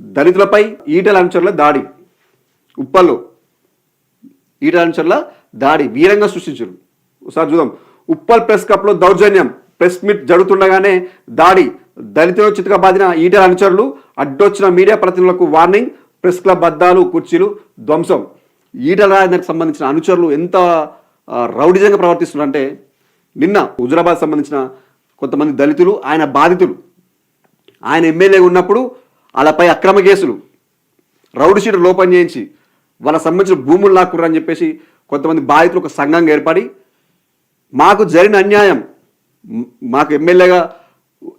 దళితులపై ఈటల అనుచరుల దాడి. ఉప్పల్లో ఈటల అనుచరుల దాడి వీరంగా సృష్టించారు. ఒకసారి చూద్దాం. ఉప్పల్ ప్రెస్ క్లబ్లో దౌర్జన్యం. ప్రెస్ మీట్ జరుగుతుండగానే దాడి. దళితుల చిత్తుగా బాధిన ఈటల అనుచరులు అడ్డొచ్చిన మీడియా ప్రతినిధులకు వార్నింగ్ ప్రెస్ క్లబ్ అద్దాలు కుర్చీలు ధ్వంసం. ఈటల రాజేందర్కి సంబంధించిన అనుచరులు ఎంత రౌడిజంగా ప్రవర్తిస్తున్నారంటే నిన్న హుజరాబాద్ సంబంధించిన కొంతమంది దళితులు ఆయన బాధితులు. ఆయన ఎమ్మెల్యే ఉన్నప్పుడు వాళ్ళపై అక్రమ కేసులు. రౌడ్ షీటర్ లోపం చేయించి వాళ్ళ సంబంధించిన భూములు లాక్కుర్రని చెప్పేసి కొంతమంది బాధితులు ఒక సంఘంగా ఏర్పడి మాకు జరిగిన అన్యాయం మాకు ఎమ్మెల్యేగా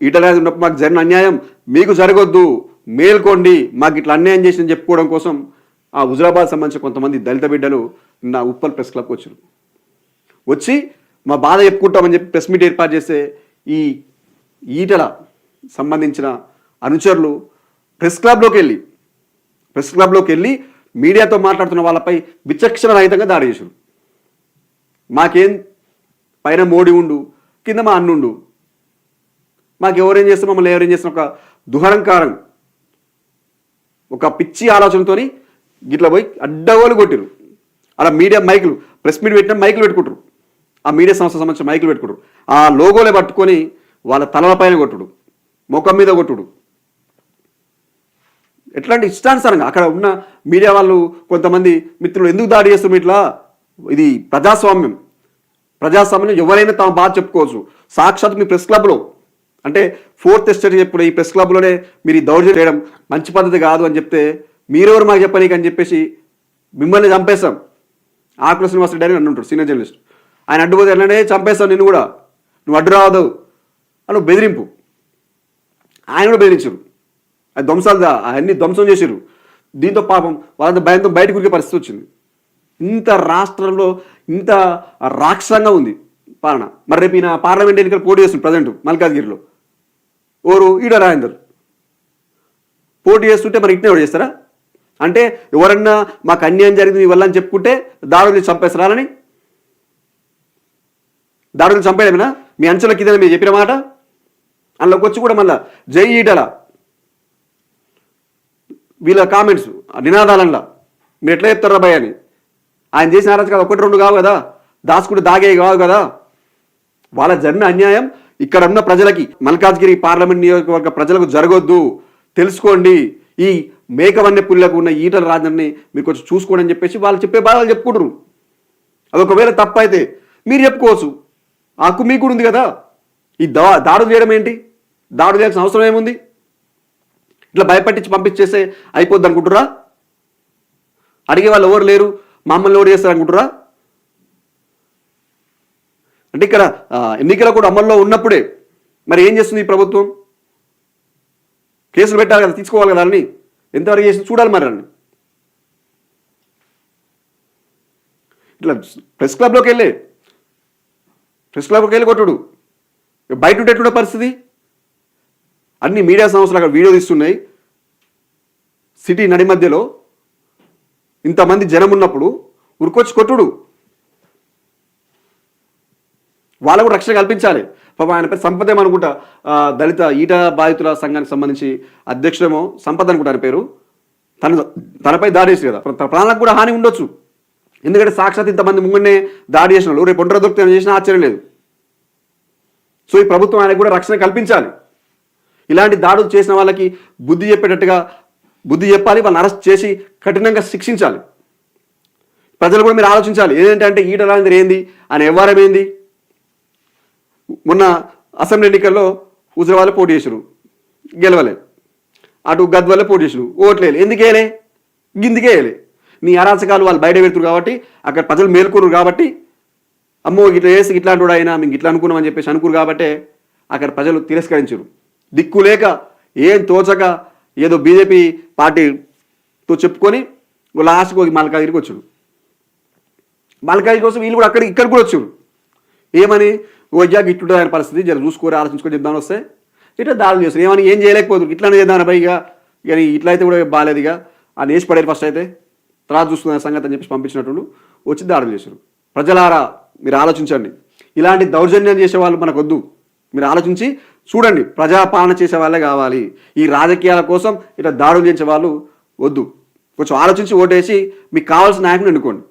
ఈటరాజు ఉన్నప్పుడు మాకు జరిగిన అన్యాయం మీకు జరగొద్దు మేల్కోండి మాకు ఇట్లా అన్యాయం చేసిందని చెప్పుకోవడం కోసం ఆ హుజరాబాద్ సంబంధించిన కొంతమంది దళిత బిడ్డలు నా ఉప్పల్ ప్రెస్ క్లబ్కి వచ్చారు వచ్చి మా బాధ చెప్పుకుంటామని చెప్పి ప్రెస్ మీట్ ఏర్పాటు చేస్తే ఈ ఈటల సంబంధించిన అనుచరులు ప్రెస్ క్లబ్లోకి వెళ్ళి ప్రెస్ క్లబ్లోకి వెళ్ళి మీడియాతో మాట్లాడుతున్న వాళ్ళపై విచక్షణ రహితంగా దాడి చేశారు మాకేం పైన మోడీ ఉండు కింద మా అన్నుండు మాకు ఎవరేం చేస్తే మమ్మల్ని ఎవరేం చేసిన ఒక దుహరంకారం ఒక పిచ్చి ఆలోచనతో గిట్ల పోయి అడ్డగోలు కొట్టిరు అలా మీడియా మైకులు ప్రెస్ మీట్ పెట్టిన మైకులు పెట్టుకుంటారు. ఆ మీడియా సంస్థ సంబంధించిన మైకులు పెట్టుకుంటారు. ఆ లోగోలే పట్టుకొని వాళ్ళ తలలపైన కొట్టుడు ముఖం మీద కొట్టుడు. ఎట్లాంటి ఇష్టానుసారంగా అక్కడ ఉన్న మీడియా వాళ్ళు కొంతమంది మిత్రులు ఎందుకు దాడి చేస్తున్నారు ఇట్లా? ఇది ప్రజాస్వామ్యం. ప్రజాస్వామ్యం ఎవరైనా తమ బాధ చెప్పుకోవచ్చు. సాక్షాత్ మీ ప్రెస్ క్లబ్లో. అంటే ఫోర్త్ ఎస్టేట్ చెప్పుడు ఈ ప్రెస్ క్లబ్లోనే మీరు ఈ దౌర్జన్యం చేయడం మంచి పద్ధతి కాదు అని చెప్తే మీరెవరు మాకు చెప్పనీకి అని చెప్పేసి మిమ్మల్ని చంపేస్తాం. ఆకుల శ్రీనివాస రెడ్డి అని ఉంటాడు సీనియర్ జర్నలిస్ట్. ఆయన అడ్డుపోతే ఎలానే చంపేస్తాను నిన్ను కూడా. నువ్వు అడ్డు రావద్దు. అని బెదిరింపు. ఆయన కూడా బెదిరించారు. అది ధ్వంసాలదా అవన్నీ ధ్వంసం చేశారు దీంతో పాపం వాళ్ళంతా భయంతో బయటకు ఉరికే పరిస్థితి వచ్చింది. ఇంత రాష్ట్రంలో ఇంత రాక్షసంగా ఉంది పాలన. మరి రేపు ఈయన పార్లమెంట్ ఎన్నికలు పోటీ చేస్తుంది ప్రజెంట్ మల్కాజ్గిరిలో. ఓరు ఈడ రాజేందర్. పోటీ చేస్తుంటే మరి ఇట్నే ఎవరు చేస్తారా? అంటే ఎవరన్నా మాకు అన్యాయం జరిగింది మీ వల్ల అని చెప్పుకుంటే దాడులు చంపేస్తారని? దాడులు చంపేయడమేనా? మీ అంచెలకి కింద మీరు చెప్పిన మాట? అందులోకి వచ్చి కూడా మళ్ళా జై ఈటల వీళ్ళ కామెంట్స్ నినాదాలంలా మీరు ఎట్లా చెప్తారా భయ అని. ఆయన చేసిన అరాచకాలు కదా ఒకటి రెండు కావు కదా. దాచుకుంటే దాగే కావు కదా. వాళ్ళ జరిగిన అన్యాయం. ఇక్కడ ఉన్న ప్రజలకి మల్కాజ్గిరి పార్లమెంట్ నియోజకవర్గ ప్రజలకు జరగొద్దు. తెలుసుకోండి. ఈ మేకవన్య పుల్లకు ఉన్న ఈటల రాజన్ని మీరు కొంచెం చూసుకోండి అని చెప్పేసి వాళ్ళు చెప్పే బాధలు చెప్పుకుంటారు అది ఒకవేళ తప్పు అయితే మీరు చెప్పుకోవచ్చు. ఆ హక్కు మీకు కూడా ఉంది కదా. ఈ దా దాడులు చేయడం ఏంటి? దాడులు చేయాల్సిన అవసరం ఏముంది? ఇట్లా భయపట్టించి పంపించేస్తే అయిపోద్ది అనుకుంటురా అడిగే వాళ్ళు ఎవరు లేరు? మమ్మల్ని ఎవరు చేస్తారు అనుకుంటురా అంటే ఇక్కడ ఎన్నికల కూడా అమల్లో ఉన్నప్పుడే మరి ఏం చేస్తుంది ఈ ప్రభుత్వం? కేసులు పెట్టాలి కదా తీసుకోవాలి కదా అని ఎంతవరకు చేసి చూడాలి మరి అని ఇట్లా ప్రెస్ క్లబ్లోకి వెళ్ళే ప్రెస్ క్లబ్లోకి వెళ్ళి కొట్టుడు. బయట ఉంటే పరిస్థితి? అన్ని మీడియా సంస్థలు అక్కడ వీడియో తీస్తున్నాయి. సిటీ నడి మధ్యలో ఇంతమంది జనం ఉన్నప్పుడు ఉరికొచ్చి కొట్టుడు. వాళ్ళకు రక్షణ కల్పించాలి. పాప ఆయన పేరు సంపద ఏమనుకుంటా ఆ, దళిత ఈట బాధితుల సంఘానికి సంబంధించి అధ్యక్షుడేమో సంపద అనుకుంటా ఆయన పేరు. తన తనపై దాడి చేసి కదా. తన ప్రాణాలకు కూడా హాని ఉండొచ్చు. ఎందుకంటే సాక్షాత్ ఇంతమంది ముంగనే దాడి చేసిన వాళ్ళు. రేపు ఒంటరి దొరికితే చేసిన ఆశ్చర్యం లేదు. సో ఈ ప్రభుత్వం ఆయనకు కూడా రక్షణ కల్పించాలి. ఇలాంటి దాడులు చేసిన వాళ్ళకి బుద్ధి చెప్పేటట్టుగా బుద్ధి చెప్పాలి వాళ్ళని అరెస్ట్ చేసి కఠినంగా శిక్షించాలి. ప్రజలు కూడా మీరు ఆలోచించాలి ఏంటంటే ఈట రాజేంద్ర ఏంది ఆయన వ్యవహారం ఏంది? మొన్న అసెంబ్లీ ఎన్నికల్లో హుజరాబాద్లో పోటీ చేసారు గెలవలే. అటు గద్వాల్లో పోటీ చేసారు ఓట్లేదు ఎందుకు వేయలే? గిందుకే వేయలే. నీ అరాచకాలు వాళ్ళు బయట పెడుతున్నారు కాబట్టి అక్కడ ప్రజలు మేల్కొన్నారు కాబట్టి అమ్మో ఇట్లా వేసి ఇట్లాంటి కూడా అయినా మేము ఇట్లా అనుకున్నామని చెప్పేసి అనుకురు కాబట్టే అక్కడ ప్రజలు తిరస్కరించరు దిక్కు లేక ఏం తోచక ఏదో బీజేపీ పార్టీతో చెప్పుకొని లాస్ట్కి మల్కాగిరికి వచ్చాడు. మల్కాగిరి కోసం వీళ్ళు కూడా అక్కడ ఇక్కడ కూడా వచ్చారు ఏమని? వైజాగ్ ఇట్లుంటుంది ఆయన పరిస్థితి జర చూసుకోరు ఆలోచించుకొని చెప్దామని వస్తే ఇట్లా దాడులు చేస్తారు. ఏమని? ఏం చేయలేకపోతుంది ఇట్లానే చేద్దామని పైగా కానీ ఇట్లా అయితే కూడా బాగాలేదు ఇక అని వేసి పడారు ఫస్ట్ అయితే తర్వాత చూస్తున్న సంగతి అని చెప్పేసి పంపించినట్టు వచ్చి దాడులు చేశారు. ప్రజలారా మీరు ఆలోచించండి. ఇలాంటి దౌర్జన్యం చేసే వాళ్ళు మనకొద్దు. మీరు ఆలోచించి చూడండి ప్రజాపాలన చేసే వాళ్ళే కావాలి. ఈ రాజకీయాల కోసం ఇట్లా దాడులు చేసే వాళ్ళు వద్దు. కొంచెం ఆలోచించి ఓటేసి మీకు కావాల్సిన నాయకుని ఎన్నుకోండి.